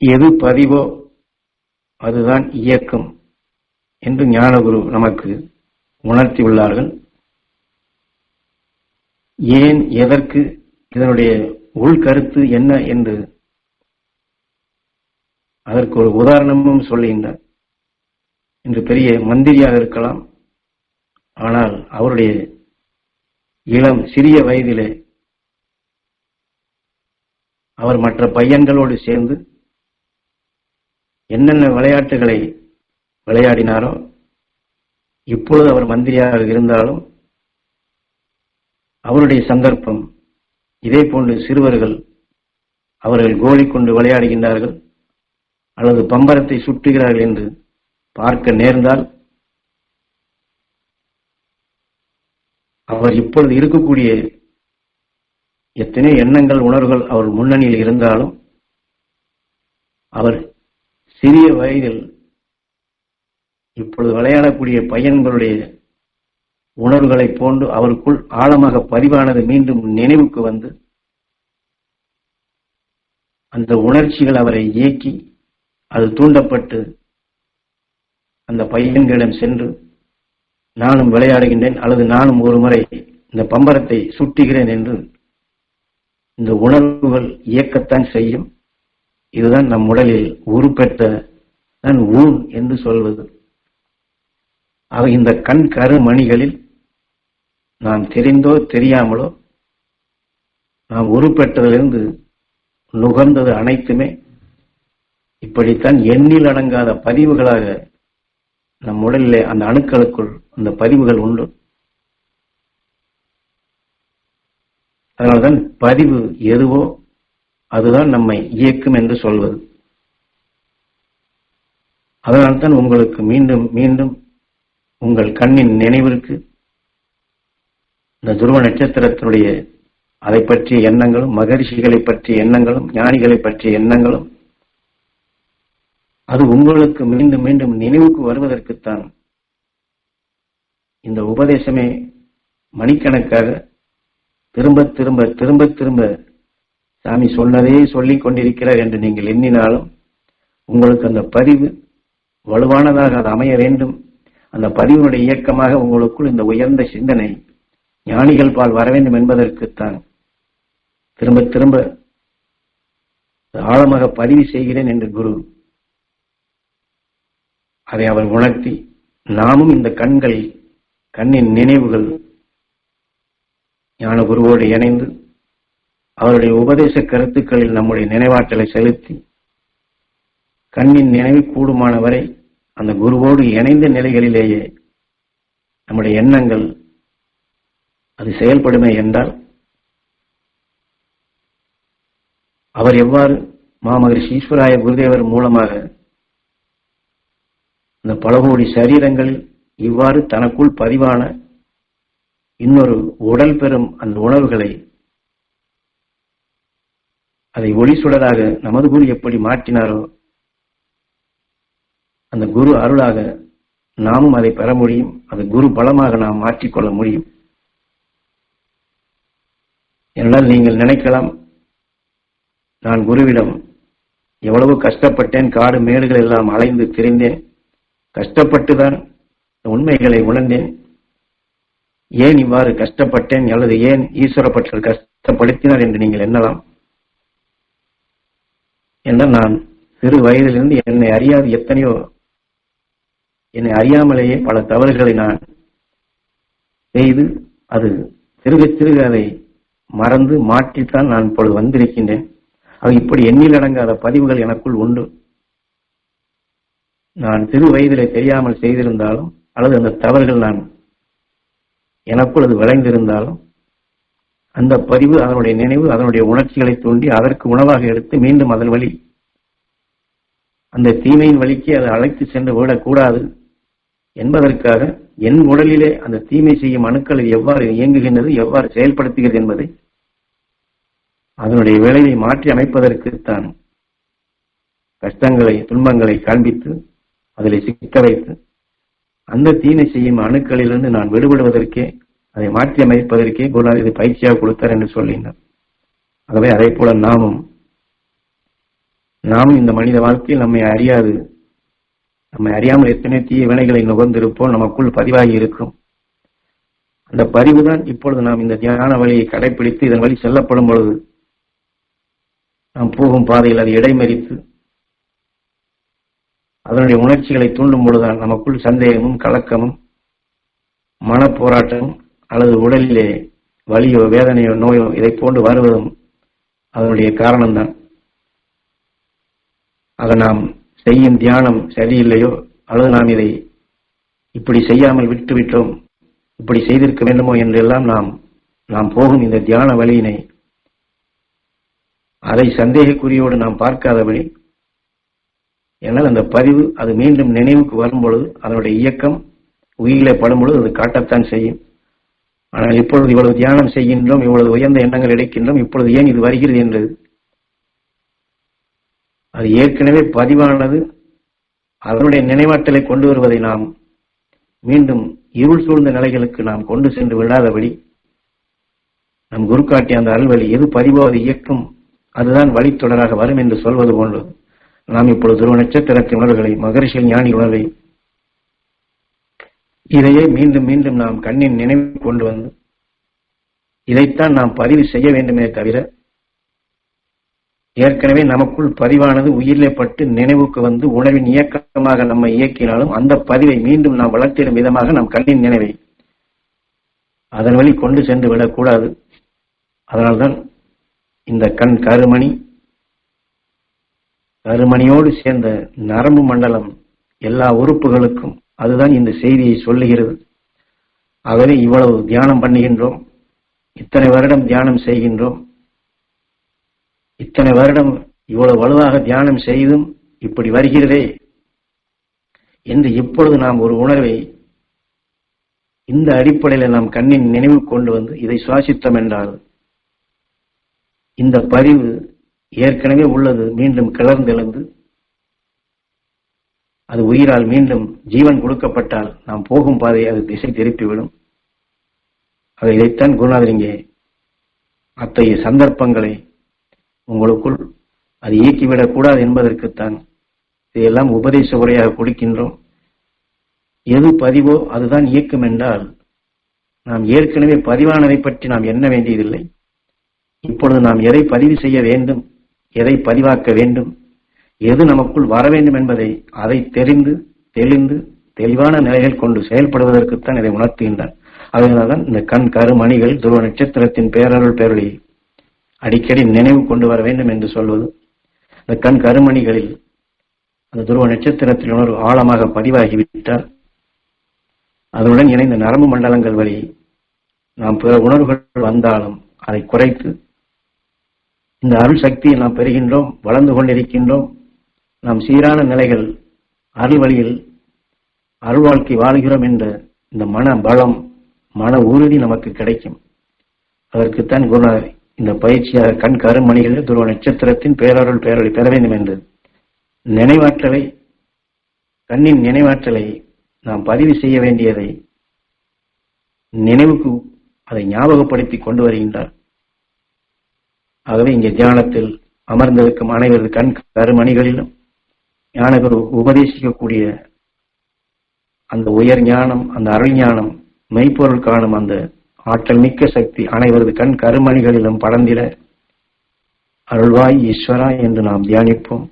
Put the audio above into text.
எது பதிவோ அதுதான் இயக்கம் என்று ஞானகுரு நமக்கு உணர்த்தியுள்ளார்கள் ஏன் எதற்கு இதனுடைய உள்கருத்து என்ன என்று அதற்கு ஒரு உதாரணமும் சொல்லுகின்றார். இன்று பெரிய மந்திரியாக இருக்கலாம் ஆனால் அவருடைய இளம் சிறிய வயதிலே அவர் மற்ற பையன்களோடு சேர்ந்து என்னென்ன விளையாட்டுகளை விளையாடினாரோ இப்பொழுது அவர் மந்திரியாக இருந்தாலும் அவருடைய சந்தர்ப்பம் இதே போன்று சிறுவர்கள் அவர்கள் கோலி கொண்டு விளையாடுகின்றார்கள் அல்லது பம்பரத்தை சுட்டுகிறார்கள் என்று பார்க்க நேர்ந்தால் அவர் இப்பொழுது இருக்கக்கூடிய எத்தனை எண்ணங்கள் உணர்வுகள் அவர் முன்னணியில் இருந்தாலும் அவர் சிறிய வயதில் இப்பொழுது விளையாடக்கூடிய பையன்களுடைய உணர்வுகளைப் போன்று அவருக்குள் ஆழமாக பதிவானது மீண்டும் நினைவுக்கு வந்து அந்த உணர்ச்சிகள் அவரை இயக்கி அது தூண்டப்பட்டு அந்த பையன்களிடம் சென்று நானும் விளையாடுகின்றேன் அல்லது நானும் ஒரு முறை இந்த பம்பரத்தை சுட்டுகிறேன் என்று இந்த உணர்வுகள் இயக்கத்தான் செய்யும். இதுதான் நம் உடலில் உருப்பெற்ற தான் ஊன் என்று சொல்வது. அவை இந்த கண் கருமணிகளில் நாம் தெரிந்தோ தெரியாமலோ நாம் உருப்பெற்றதிலிருந்து நுகர்ந்தது அனைத்துமே இப்படித்தான் எண்ணில் அடங்காத பதிவுகளாக நம் உடலிலே அந்த அணுக்களுக்குள் அந்த பதிவுகள் உண்டு. அதனால்தான் பதிவு எதுவோ அதுதான் நம்மை இயக்கும் என்று சொல்வது. அதனால்தான் உங்களுக்கு மீண்டும் மீண்டும் உங்கள் கண்ணின் நினைவிற்கு இந்த துருவ நட்சத்திரத்தினுடைய அதை பற்றிய எண்ணங்களும் மகரிஷிகளை பற்றிய எண்ணங்களும் ஞானிகளை பற்றிய எண்ணங்களும் அது உங்களுக்கு மீண்டும் மீண்டும் நினைவுக்கு வருவதற்குத்தான் இந்த உபதேசமே மணிக்கணக்காக திரும்ப திரும்ப திரும்ப திரும்ப சாமி சொன்னதே சொல்லிக் கொண்டிருக்கிறார் என்று நீங்கள் எண்ணினாலும் உங்களுக்கு அந்த பதிவு வலுவானதாக அது அமைய வேண்டும். அந்த பதிவினுடைய இயக்கமாக உங்களுக்குள் இந்த உயர்ந்த சிந்தனை ஞானிகள் பால் வர வேண்டும் என்பதற்குத்தான் திரும்ப திரும்ப ஆழமாக பதிவு செய்கிறேன் என்று குரு அதை அவர் உணர்த்தி நாமும் இந்த கண்கள் கண்ணின் நினைவுகள் ஞான குருவோடு இணைந்து அவருடைய உபதேச கருத்துக்களில் நம்முடைய நினைவாற்றலை செலுத்தி கண்ணின் நினைவு கூடுமான வரை அந்த குருவோடு இணைந்த நிலைகளிலேயே நம்முடைய எண்ணங்கள் அது செயல்படுமே என்றால் அவர் எவ்வாறு மாமகரிஷி ஈஸ்வராய குருதேவர் மூலமாக இந்த பல கோடி சரீரங்களில் இவ்வாறு தனக்குள் பதிவான இன்னொரு உடல் பெறும் அந்த உணர்வுகளை அதை ஒளி சுடராக நமது குரு எப்படி மாற்றினாரோ அந்த குரு அருளாக நாமும் அதை பெற முடியும். அது குரு பலமாக நாம் மாற்றிக்கொள்ள முடியும். என்றால் நீங்கள் நினைக்கலாம் நான் குருவிடம் எவ்வளவு கஷ்டப்பட்டேன் காடு மேடுகள் எல்லாம் அலைந்து திரிந்தேன். கஷ்டப்பட்டுதான் உண்மைகளை உணர்ந்தேன். ஏன் இவ்வாறு கஷ்டப்பட்டேன் அல்லது ஏன் ஈஸ்வரப்பட்டர் கஷ்டப்படுத்தினார் என்று நீங்கள் எண்ணலாம். என்ன நான் சிறு வயதிலிருந்து என்னை அறியாது எத்தனையோ என்னை அறியாமலேயே பல தவறுகளை நான் செய்து அது சிறுக சிறுக அதை மறந்து மாற்றித்தான் நான் இப்பொழுது வந்திருக்கின்றேன். அது இப்படி எண்ணில் அடங்காத பதிவுகள் எனக்குள் உண்டு. நான் சிறு வயதிலே தெரியாமல் செய்திருந்தாலும் அல்லது அந்த தவறுகள் நான் எனக்குள் அது விளைந்திருந்தாலும் அந்த பதிவு அதனுடைய நினைவு அதனுடைய உணர்ச்சிகளை தூண்டி அதற்கு உணவாக எடுத்து மீண்டும் அதன் வழி அந்த தீமையின் வழிக்கு அதை அழைத்து சென்று விடக்கூடாது என்பதற்காக என் உடலிலே அந்த தீமை செய்யும் அணுக்கள் எவ்வாறு இயங்குகின்றது எவ்வாறு செயல்படுத்துகிறது என்பதை அதனுடைய விளைவை மாற்றி அமைப்பதற்குத்தான் கஷ்டங்களை துன்பங்களை காண்பித்து அதில் சிக்க வைத்து அந்த தீமை செய்யும் அணுக்களிலிருந்து நான் விடுபடுவதற்கே அதை மாற்றி அமைப்பதற்கே குருநாதர் இது பயிற்சியாக கொடுத்தார் என்று சொல்லினார். ஆகவே அதே போல நாமும் நாமும் இந்த மனித வாழ்க்கையில் நம்மை அறியாது. நம்மை அறியாமல் எத்தனை தீய வினைகளை நுகர்ந்திருப்போம் நமக்குள் பதிவாகி இருக்கும். அந்த பதிவுதான் இப்பொழுது நாம் இந்த தியான வழியை கடைபிடித்து இதன் வழி செல்லப்படும் பொழுது நாம் போகும் பாதையில் அது இடைமறித்து அதனுடைய உணர்ச்சிகளை தூண்டும் பொழுதுதான் நமக்குள் சந்தேகமும் கலக்கமும் மனப்போராட்டமும் அல்லது உடலிலே வலியோ வேதனையோ நோயோ இதை போன்று வருவதும் அதனுடைய காரணம்தான். அதை நாம் செய்யும் தியானம் சரியில்லையோ அல்லது நாம் இதை இப்படி செய்யாமல் விட்டுவிட்டோம் இப்படி செய்திருக்க வேண்டுமோ என்றெல்லாம் நாம் நாம் போகும் இந்த தியான வழியினை அதை சந்தேகக்குறியோடு நாம் பார்க்காதபடி என்னால் அந்த பதிவு அது மீண்டும் நினைவுக்கு வரும் பொழுது அதனுடைய இயக்கம் உயிரிலே படும் பொழுது அது காட்டத்தான் செய்யும். ஆனால் இப்பொழுது இவ்வளவு தியானம் செய்கின்றோம் இவ்வளவு உயர்ந்த எண்ணங்கள் எடுக்கின்றோம் இப்பொழுது ஏன் இது வருகிறது என்று? அது ஏற்கனவே பதிவானது. அதனுடைய நினைவாற்றலை கொண்டு வருவதை நாம் மீண்டும் இருள் சூழ்ந்த நிலைகளுக்கு நாம் கொண்டு சென்று விடாதபடி நம் குரு காட்டிய அந்த அல்வழி எது பதிவாவது இயக்கும் அதுதான் வழித்தொடராக வரும் என்று சொல்வது போன்று நாம் இப்பொழுது துருவ நட்சத்திரத்தின் உணர்வுகளை மகரிஷியல் ஞானி உணர்வை இதையே மீண்டும் மீண்டும் நாம் கண்ணின் நினைவு கொண்டு வந்து இதைத்தான் நாம் பதிவு செய்ய வேண்டுமே தவிர ஏற்கனவே நமக்குள் பதிவானது உயிரிலே பட்டு நினைவுக்கு வந்து உணவின் இயக்கமாக நம்மை இயக்கினாலும் அந்த பதிவை மீண்டும் நாம் வளர்த்திடும் விதமாக நம் கண்ணின் நினைவை அதன் வழி கொண்டு சென்று விடக்கூடாது. அதனால்தான் இந்த கண் கருமணி கருமணியோடு சேர்ந்த நரம்பு மண்டலம் எல்லா உறுப்புகளுக்கும் அதுதான் இந்த செய்தியை சொல்லுகிறது. ஆகவே இவ்வளவு தியானம் பண்ணுகின்றோம். இத்தனை வருடம் தியானம் செய்கின்றோம். இத்தனை வருடம் இவ்வளவு வலுவாக தியானம் செய்தும் இப்படி வருகிறதே என்று இப்பொழுது நாம் ஒரு உணர்வை இந்த அடிப்படையில் நாம் கண்ணின் நினைவு கொண்டு வந்து இதை சுவாசித்தோம் என்றால் இந்த பதிவு ஏற்கனவே உள்ளது மீண்டும் கிளர்ந்தெழுந்து அது உயிரால் மீண்டும் ஜீவன் கொடுக்கப்பட்டால் நாம் போகும் பாதை அது திசை திருப்பிவிடும் ஆக இதைத்தான் குருநாதர் இங்கே அத்தகைய சந்தர்ப்பங்களை உங்களுக்குள் அது இயக்கிவிடக்கூடாது என்பதற்குத்தான் இதையெல்லாம் உபதேச உரையாக கொடுக்கின்றோம். எது பதிவோ அதுதான் இயக்கும் என்றால் நாம் ஏற்கனவே பதிவானதை பற்றி நாம் எண்ண வேண்டியதில்லை. இப்பொழுது நாம் எதை பதிவு செய்ய வேண்டும் எதை பதிவாக்க வேண்டும் எது நமக்குள் வர வேண்டும் என்பதை அதை தெரிந்து தெளிந்து தெளிவான நிலைகள் கொண்டு செயல்படுவதற்குத்தான் இதை உணர்த்துகின்றார். அதனால்தான் இந்த கண் கருமணிகள் துருவ நட்சத்திரத்தின் பேரருள் பேரொழி அடிக்கடி நினைவு கொண்டு வர வேண்டும் என்று சொல்வது. இந்த கண் கருமணிகளில் அந்த துருவ நட்சத்திரத்தில் உணர்வு ஆழமாக பதிவாகிவிட்டால் அதனுடன் இணைந்த நரம்பு மண்டலங்கள் வழி நாம் பிற உணர்வுகள் வந்தாலும் அதை குறைத்து இந்த அருள் சக்தியை நாம் பெறுகின்றோம் வளர்ந்து கொண்டிருக்கின்றோம் நாம் சீரான நிலைகள் அருள் வழியில் அருள் வாழ்க்கை வாழ்கிறோம் என்ற இந்த மன பலம் மன உறுதி நமக்கு கிடைக்கும். அதற்குத்தான் குருநாதர் இந்த பயிற்சியாக கண் கருமணிகளில் துருவ நட்சத்திரத்தின் பேரருள் பேரொழி பெற வேண்டும் என்று நினைவாற்றலை கண்ணின் நினைவாற்றலை நாம் பதிவு செய்ய வேண்டியதை நினைவுக்கு அதை ஞாபகப்படுத்தி கொண்டு வருகின்றார். ஆகவே இங்கே தியானத்தில் அமர்ந்திருக்கும் அனைவரது கண் கருமணிகளிலும் ஞானகுரு உபதேசிக்கக்கூடிய அந்த உயர் ஞானம் அந்த அருள் ஞானம் மெய்ப்பொருள் காணும் அந்த ஆற்றல் மிக்க சக்தி அனைவரது கண் கருமணிகளிலும் படர்ந்திட. அருள்வாய் ஈஸ்வரா என்று நாம் தியானிப்போம்.